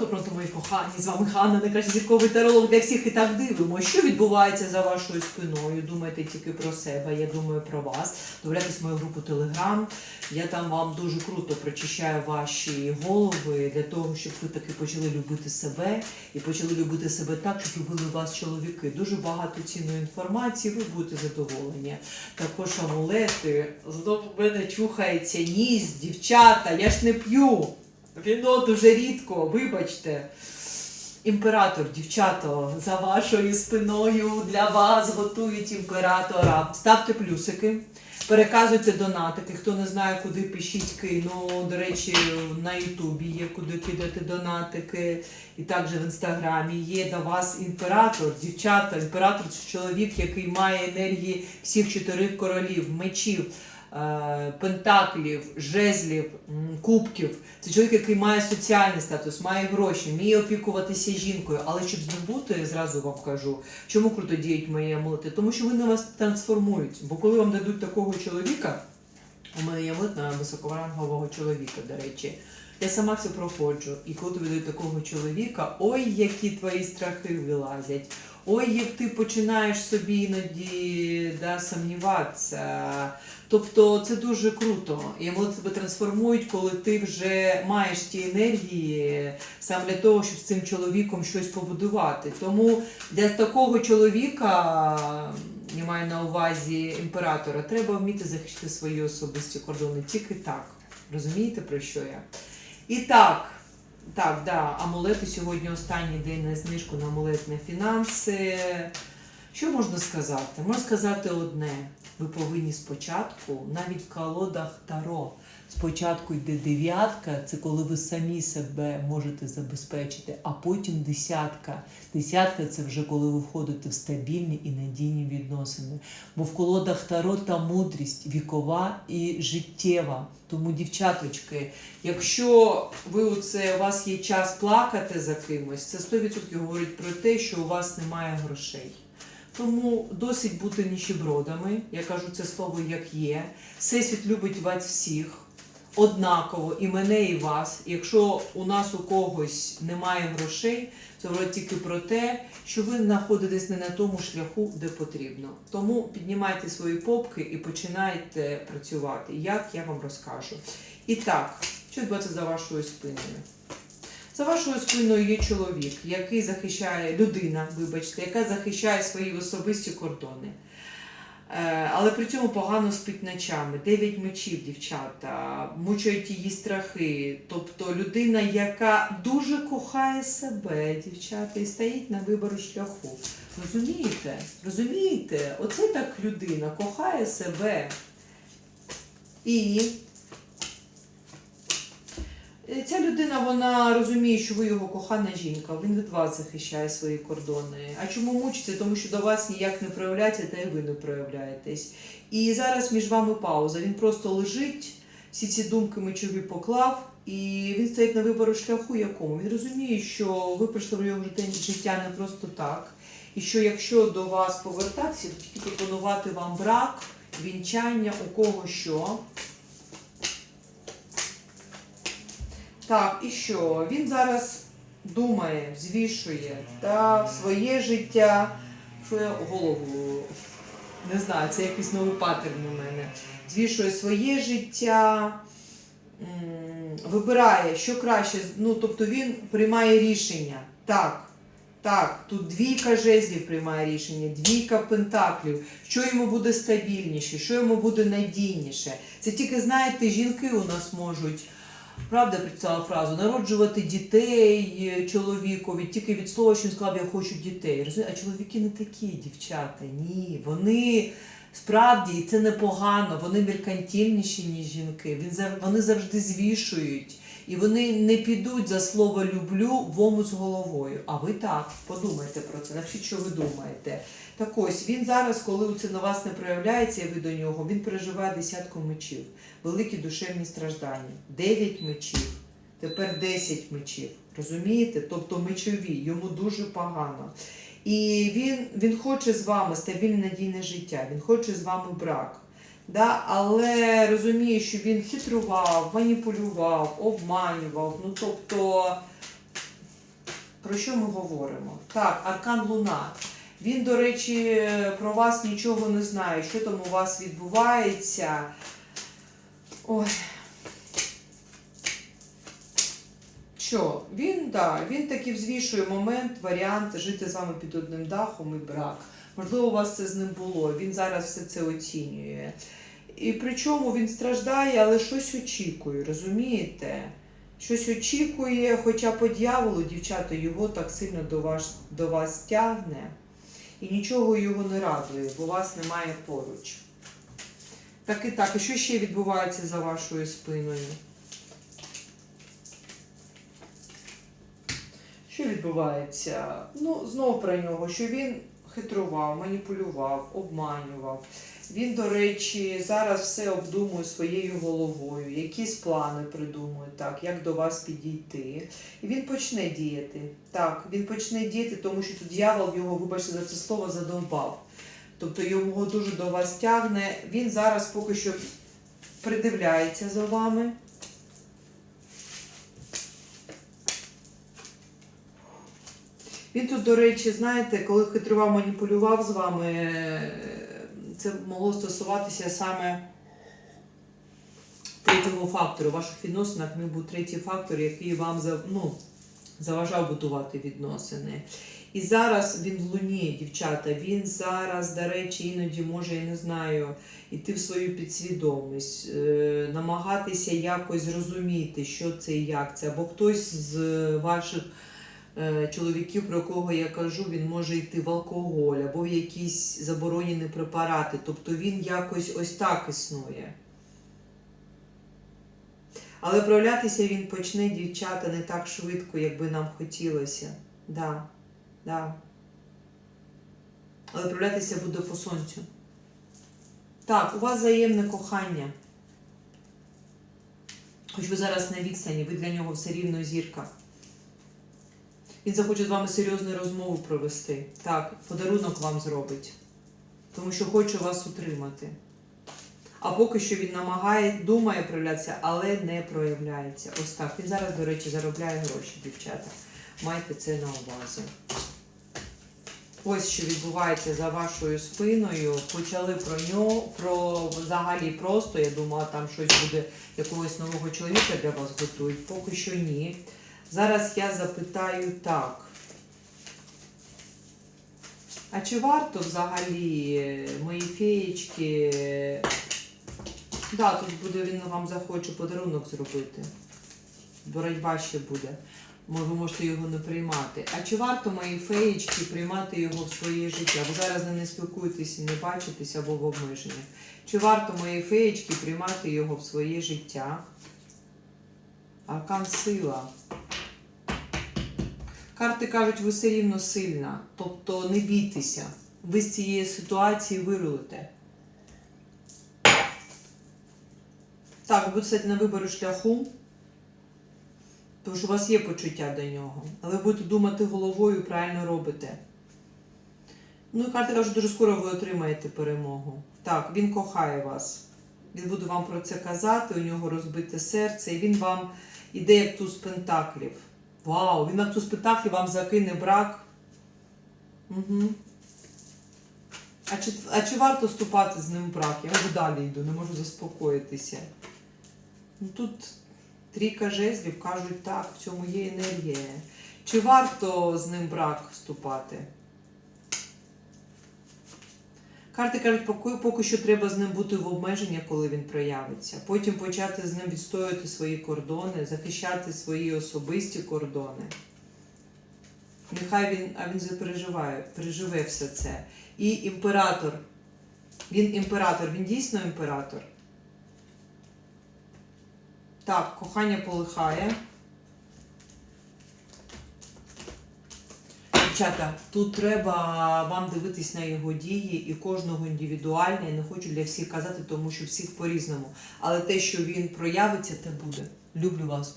доброто, мої кохані, з вами Ханна, зірковий таролог для всіх і так дивимо. Що відбувається за вашою спиною? Думайте тільки про себе, я думаю про вас. Дивляйтесь мою групу Телеграм. Я там вам дуже круто прочищаю ваші голови для того, щоб ви таки почали любити себе і почали любити себе так, щоб любили вас чоловіки. Дуже багато цінної інформації, ви будете задоволені. Також амулети. Знову мене чухається ніс, дівчата, я ж не п'ю. Віно дуже рідко, вибачте. Імператор, дівчата, за вашою спиною для вас готують імператора. Ставте плюсики, переказуйте донатики. Хто не знає, куди пишіть кину. До речі, на Ютубі є куди кидати донатики. І також в інстаграмі є до вас імператор, дівчата. Імператор це чоловік, який має енергії всіх чотирьох королів, мечів. Е, Пентаклів, жезлів, кубків. Це чоловік, який має соціальний статус, має гроші, вміє опікуватися жінкою. Але щоб з ним бути, я зразу вам кажу, чому круто діють мої амулети? Тому що вони вас трансформують. Бо коли вам дадуть такого чоловіка, у мене є амулет на високорангового чоловіка, до речі. Я сама це проходжу. І коли тобі дають такого чоловіка, ой, які твої страхи вилазять. Ой, як ти починаєш собі іноді да, сумніватися. Тобто це дуже круто. І вони тебе трансформують, коли ти вже маєш ті енергії саме для того, щоб з цим чоловіком щось побудувати. Тому для такого чоловіка, я маю на увазі імператора, треба вміти захистити свої особисті кордони. Тільки так. Розумієте, про що я? І так. Так, да, амулети сьогодні останній день на знижку на амулетні фінанси. Що можна сказати? Можна сказати одне. Ви повинні спочатку, навіть в колодах Таро, спочатку йде дев'ятка, це коли ви самі себе можете забезпечити, а потім десятка. Десятка це вже коли ви входите в стабільні і надійні відносини. Бо в колодах Таро та мудрість вікова і життєва. Тому, дівчаточки, якщо ви оце, у вас є час плакати за кимось, це 100% говорить про те, що у вас немає грошей. Тому досить бути ніщебродами. Я кажу це слово як є. Всесвіт любить вас всіх однаково, і мене, і вас. Якщо у нас у когось немає грошей, це говорить тільки про те, що ви знаходитесь не на тому шляху, де потрібно. Тому піднімайте свої попки і починайте працювати. Як я вам розкажу. І так, що відбувається за вашою спиною? За вашою спиною є чоловік, який захищає людина, вибачте, яка захищає свої особисті кордони. Е, Але при цьому погано спить ночами. Дев'ять мечів, дівчата, мучають її страхи. Тобто людина, яка дуже кохає себе, дівчата, і стоїть на вибору шляху. Розумієте? Розумієте? Оце так людина кохає себе. І Ця людина вона розуміє, що ви його кохана жінка, він від вас захищає свої кордони. А чому мучиться? Тому що до вас ніяк не проявляється, та й ви не проявляєтесь. І зараз між вами пауза. Він просто лежить, всі ці думки мечові поклав, і він стоїть на вибору шляху якому. Він розуміє, що ви прийшли в його життя не просто так. І що якщо до вас повертатися, то тільки пропонувати вам брак, вінчання, у кого що. Так, і що? Він зараз думає, звішує та своє життя, що я голову не знаю, це якийсь новий паттерн у мене. Звішує своє життя, вибирає, що краще. Ну, тобто він приймає рішення. Так. Так, тут двійка жезлів приймає рішення, двійка пентаклів, що йому буде стабільніше, що йому буде надійніше. Це тільки, знаєте, жінки у нас можуть Правда прочитала фразу народжувати дітей е, чоловікові тільки від слова, що він сказав, я хочу дітей. Розумі? А чоловіки не такі дівчата. Ні, вони справді і це непогано, вони меркантильніші, ніж жінки. Він вони завжди звішують. І вони не підуть за слово люблю в омут з головою. А ви так, подумайте про це, напишіть, що ви думаєте. Так ось він зараз, коли це на вас не проявляється, і ви до нього, він переживає десятку мечів, великі душевні страждання, дев'ять мечів, тепер 10 мечів. Розумієте? Тобто мечові, йому дуже погано. І він, він хоче з вами стабільне надійне життя, він хоче з вами брак. Да? Але розуміє, що він хитрував, маніпулював, обманював. Ну тобто про що ми говоримо? Так, Аркан Луна. Він, до речі, про вас нічого не знає, що там у вас відбувається. Ой. Що? Він, да, він таки взвішує момент, варіант жити з вами під одним дахом і брак. Можливо, у вас це з ним було. Він зараз все це оцінює. І причому він страждає, але щось очікує, розумієте? Щось очікує, хоча по дьяволу, дівчата, його так сильно до вас, до вас тягне. І нічого його не радує, бо вас немає поруч. Так і так, і що ще відбувається за вашою спиною? Що відбувається? Ну, знову про нього, що він хитрував, маніпулював, обманював. Він, до речі, зараз все обдумує своєю головою, якісь плани придумує, так, як до вас підійти. І він почне діяти. Так, він почне діяти, тому що тут дьявол його, вибачте за це слово, задовбав. Тобто його дуже до вас тягне. Він зараз поки що придивляється за вами. Він тут, до речі, знаєте, коли хитрував, маніпулював з вами, е, це могло стосуватися саме третього фактору. У ваших відносинах не був третій фактор, який вам ну, заважав будувати відносини. І зараз він в луні, дівчата. Він зараз, до речі, іноді може, я не знаю, йти в свою підсвідомість, е, намагатися якось зрозуміти, що це і як це. Або хтось з ваших чоловіків, про кого я кажу, він може йти в алкоголь або в якісь заборонені препарати. Тобто він якось ось так існує. Але проявлятися він почне, дівчата, не так швидко, як би нам хотілося. Да, да. Але проявлятися буде по сонцю. Так, у вас взаємне кохання. Хоч ви зараз на відстані, ви для нього все рівно зірка. Він захоче з вами серйозну розмову провести. Так, подарунок вам зробить. Тому що хоче вас утримати. А поки що він намагає, думає проявлятися, але не проявляється. Ось так. Він зараз, до речі, заробляє гроші, дівчата. Майте це на увазі. Ось що відбувається за вашою спиною. Почали про нього, про взагалі просто. Я думала, там щось буде якогось нового чоловіка для вас готують. Поки що ні. Зараз я запитаю так. А чи варто взагалі е, мої феєчки? Да, тут буде він вам захоче подарунок зробити. Боротьба ще буде. Ви можете його не приймати. А чи варто мої феєчки приймати його в своє життя? Ви зараз не спілкуєтесь, не бачитесь або в обмеженнях. Чи варто мої феєчки приймати його в своє життя? Аркан сила. Карти кажуть, ви все рівно сильна. Тобто не бійтеся. Ви з цієї ситуації вирулите. Так, ви будете на вибору шляху, тому що у вас є почуття до нього. Але ви будете думати головою правильно робите. Ну і карти кажуть, дуже скоро ви отримаєте перемогу. Так, він кохає вас. Він буде вам про це казати, у нього розбите серце, і він вам іде як туз пентаклів. Вау, він як туз і вам закине брак. Угу. А чи, а чи варто вступати з ним в брак? Я вже далі йду, не можу заспокоїтися. Ну, тут трійка жезлів кажуть так, в цьому є енергія. Чи варто з ним брак вступати? Карти кажуть, поки, поки що треба з ним бути в обмеженні, коли він проявиться. Потім почати з ним відстоювати свої кордони, захищати свої особисті кордони. Нехай він, а він запереживає, переживе все це. І імператор. Він імператор, він дійсно імператор. Так, кохання полихає. Дівчата, тут треба вам дивитись на його дії і кожного індивідуально. Я не хочу для всіх казати, тому що всіх по-різному. Але те, що він проявиться, те буде. Люблю вас.